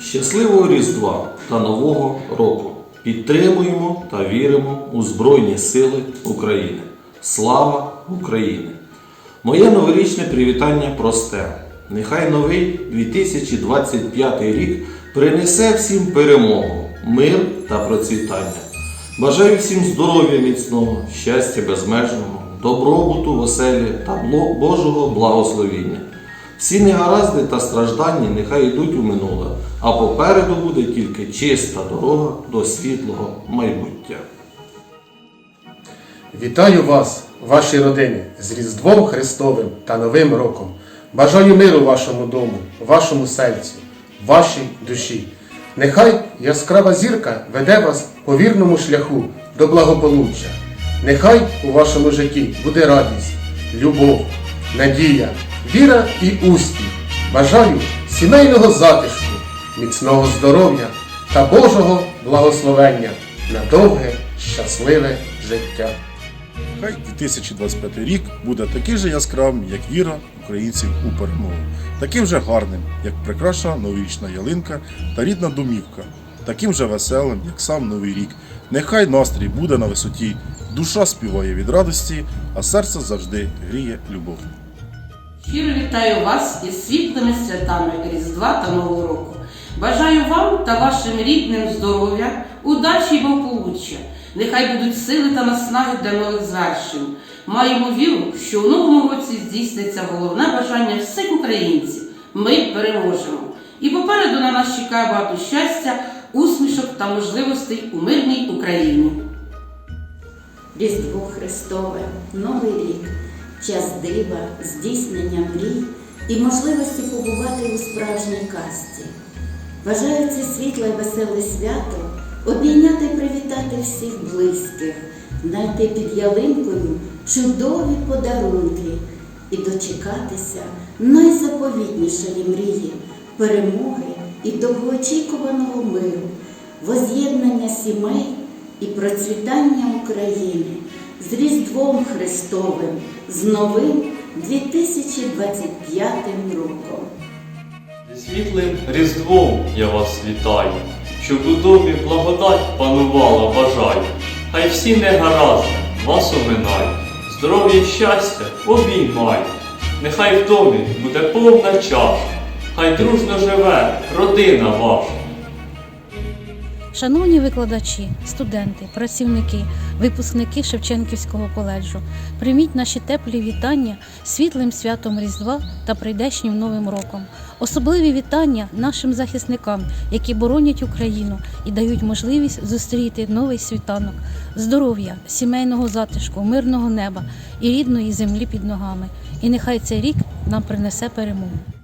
Щасливого Різдва та Нового року! Підтримуємо та віримо у Збройні Сили України. Слава Україні! Моє новорічне привітання просте. Нехай новий 2025 рік принесе всім перемогу, мир та процвітання. Бажаю всім здоров'я міцного, щастя безмежного, добробуту, веселі та Божого благословіння. Всі негаразди та страждання нехай йдуть у минуле, а попереду буде тільки чиста дорога до світлого майбуття. Вітаю вас, ваші родини, з Різдвом Христовим та Новим роком. Бажаю миру вашому дому, вашому серцю, вашій душі. Нехай яскрава зірка веде вас по вірному шляху до благополуччя. Нехай у вашому житті буде радість, любов, надія, віра і успіх. Бажаю сімейного затишку, міцного здоров'я та Божого благословення на довге, щасливе життя. Хай 2025 рік буде таким же яскравим, як віра українців у перемогу, таким же гарним, як прикраша новорічна ялинка та рідна домівка, таким же веселим, як сам новий рік. Нехай настрій буде на висоті, душа співає від радості, а серце завжди гріє любов. Щиро вітаю вас із світлими святами Різдва та Нового року. Бажаю вам та вашим рідним здоров'я, удачі й благополуччя. Нехай будуть сили та наснаги для нових звершень. Маємо віру, що у новому році здійсниться головне бажання всіх українців. Ми переможемо. І попереду на нас чекає багато щастя, усмішок та можливостей у мирній Україні. Різдво Христове, Новий рік, час дива, здійснення мрій і можливості побувати у справжній казці. Бажаю це світле веселе свято обійняти і привітати всіх близьких, знайти під ялинкою чудові подарунки і дочекатися найзаповітнішої мрії, перемоги і довгоочікуваного миру, воз'єднання сімей і процвітання України з Різдвом Христовим, з новим 2025 роком. Світлим Різдвом я вас вітаю, щоб у домі благодать панувала, бажаю. Хай всі негаразди вас оминають, здоров'я щастя обіймають. Нехай в домі буде повна чаша, хай дружно живе родина ваша. Шановні викладачі, студенти, працівники, випускники Шевченківського коледжу, прийміть наші теплі вітання світлим святом Різдва та прийдешнім Новим роком. Особливі вітання нашим захисникам, які боронять Україну і дають можливість зустріти новий світанок, здоров'я, сімейного затишку, мирного неба і рідної землі під ногами. І нехай цей рік нам принесе перемогу.